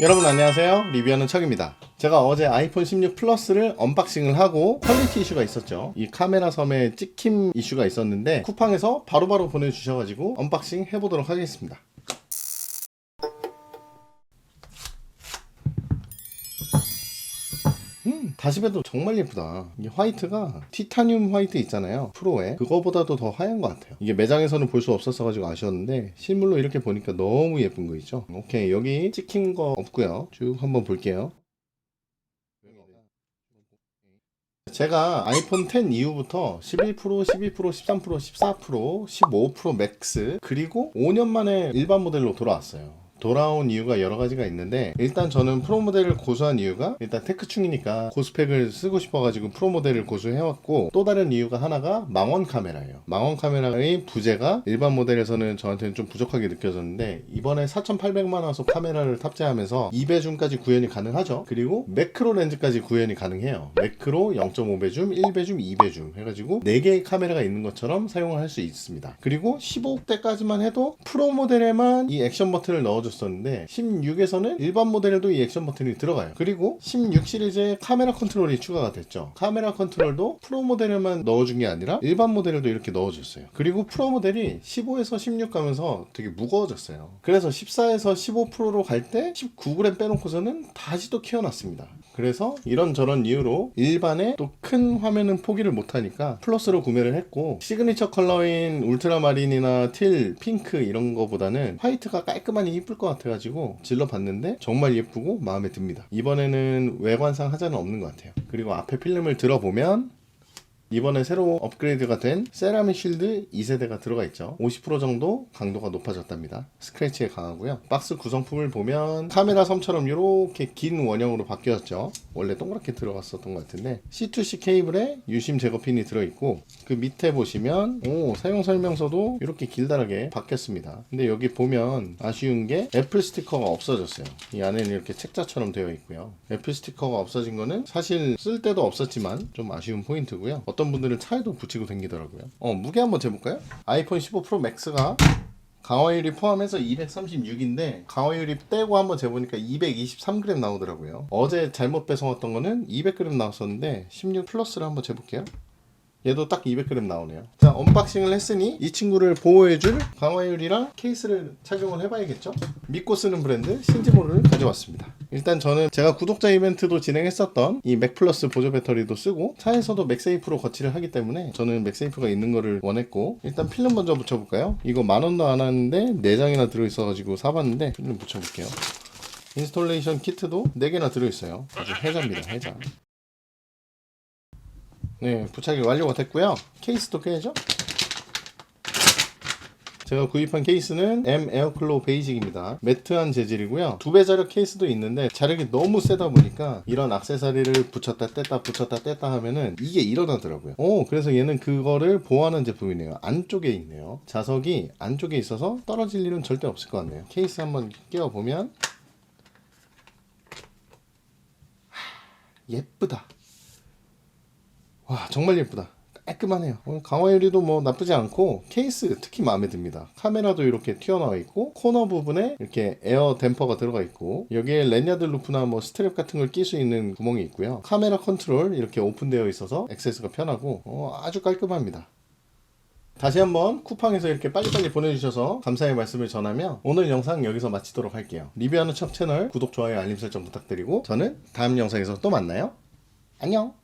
여러분 안녕하세요. 리뷰하는 척입니다. 제가 어제 아이폰 16 플러스를 언박싱을 하고 퀄리티 이슈가 있었죠. 이 카메라 섬에 찍힘 이슈가 있었는데 쿠팡에서 바로바로 보내주셔가지고 언박싱 해보도록 하겠습니다 음, 다시 봐도 정말 예쁘다. 이게 화이트가 티타늄 화이트 있잖아요. 프로에. 그거보다도 더 하얀 것 같아요. 이게 매장에서는 볼 수 없었어가지고 아쉬웠는데, 실물로 이렇게 보니까 너무 예쁜 거 있죠? 오케이. 여기 찍힌 거 없고요 쭉 한번 볼게요. 제가 아이폰 10 이후부터 11%, 12%, 13%, 14%, 15% 맥스, 그리고 5년 만에 일반 모델로 돌아왔어요. 돌아온 이유가 여러 가지가 있는데 일단 저는 프로 모델을 고수한 이유가 일단 테크충이니까 고스펙을 쓰고 싶어가지고 프로 모델을 고수해왔고 또 다른 이유가 하나가 망원 카메라예요. 망원 카메라의 부재가 일반 모델에서는 저한테는 좀 부족하게 느껴졌는데 이번에 4,800만 화소 카메라를 탑재하면서 2배줌까지 구현이 가능하죠. 그리고 매크로 렌즈까지 구현이 가능해요. 매크로 0.5배줌, 1배줌, 2배줌 해가지고 4개의 카메라가 있는 것처럼 사용을 할 수 있습니다. 그리고 15대까지만 해도 프로 모델에만 이 액션 버튼을 넣어 줬었는데 16에서는 일반 모델에도 이 액션 버튼이 들어가요. 그리고 16 시리즈에 카메라 컨트롤이 추가가 됐죠. 카메라 컨트롤도 프로 모델에만 넣어준 게 아니라 일반 모델에도 이렇게 넣어줬어요. 그리고 프로 모델이 15에서 16 가면서 되게 무거워졌어요. 그래서 14에서 15%로 갈 때 19g 빼놓고서는 다시 또 키워놨습니다. 그래서 이런저런 이유로 일반에 또 큰 화면은 포기를 못하니까 플러스로 구매를 했고 시그니처 컬러인 울트라마린이나 틸, 핑크 이런 거보다는 화이트가 깔끔하니 이쁠 것 같아가지고 질러봤는데 정말 예쁘고 마음에 듭니다. 이번에는 외관상 하자는 없는 것 같아요. 그리고 앞에 필름을 들어보면 이번에 새로 업그레이드가 된 세라믹 쉴드 2세대가 들어가 있죠. 50% 정도 강도가 높아졌답니다. 스크래치에 강하고요. 박스 구성품을 보면 카메라 섬처럼 이렇게 긴 원형으로 바뀌었죠. 원래 동그랗게 들어갔었던 것 같은데 C2C 케이블에 유심 제거 핀이 들어있고 그 밑에 보시면 오 사용 설명서도 이렇게 길다랗게 바뀌었습니다. 근데 여기 보면 아쉬운 게 애플 스티커가 없어졌어요. 이 안에는 이렇게 책자처럼 되어 있고요. 애플 스티커가 없어진 거는 사실 쓸 때도 없었지만 좀 아쉬운 포인트고요. 어떤 분들은 차에도 붙이고 다니더라고요. 어, 무게 한번 재볼까요? 아이폰 15 프로 맥스가 강화율이 포함해서 236인데 강화율이 떼고 한번 재보니까 223g 나오더라고요. 어제 잘못 배송했던 거는 200g 나왔었는데 16 플러스를 한번 재볼게요. 얘도 딱 200g 나오네요. 자, 언박싱을 했으니 이 친구를 보호해줄 강화율이랑 케이스를 착용을 해봐야겠죠? 믿고 쓰는 브랜드 신지모를 가져왔습니다. 일단 저는 제가 구독자 이벤트도 진행했었던 이 맥플러스 보조 배터리도 쓰고 차에서도 맥세이프로 거치를 하기 때문에 저는 맥세이프가 있는 거를 원했고 일단 필름 먼저 붙여볼까요? 이거 만 원도 안 하는데 4장이나 들어있어가지고 사봤는데 필름 붙여볼게요. 인스톨레이션 키트도 4개나 들어있어요. 아주 해자입니다, 해자. 네, 부착이 완료가 됐고요. 케이스도 껴야죠. 제가 구입한 케이스는 M 에어클로우 베이직입니다. 매트한 재질이고요. 두 배 자력 케이스도 있는데 자력이 너무 세다 보니까 이런 악세사리를 붙였다 뗐다 붙였다 뗐다 하면은 이게 일어나더라고요. 오, 그래서 얘는 그거를 보호하는 제품이네요. 안쪽에 있네요. 자석이 안쪽에 있어서 떨어질 일은 절대 없을 것 같네요. 케이스 한번 끼워 보면 하, 예쁘다. 와 정말 예쁘다 깔끔하네요. 어, 강화유리도 뭐 나쁘지 않고 케이스 특히 마음에 듭니다. 카메라도 이렇게 튀어나와 있고 코너 부분에 이렇게 에어 댐퍼가 들어가 있고 여기에 랜야드 루프나 뭐 스트랩 같은 걸낄수 있는 구멍이 있고요. 카메라 컨트롤 이렇게 오픈되어 있어서 액세스가 편하고 어, 아주 깔끔합니다. 다시 한번 쿠팡에서 이렇게 빨리빨리 보내주셔서 감사의 말씀을 전하며 오늘 영상 여기서 마치도록 할게요. 리뷰하는 척 채널 구독, 좋아요, 알림 설정 부탁드리고 저는 다음 영상에서 또 만나요. 안녕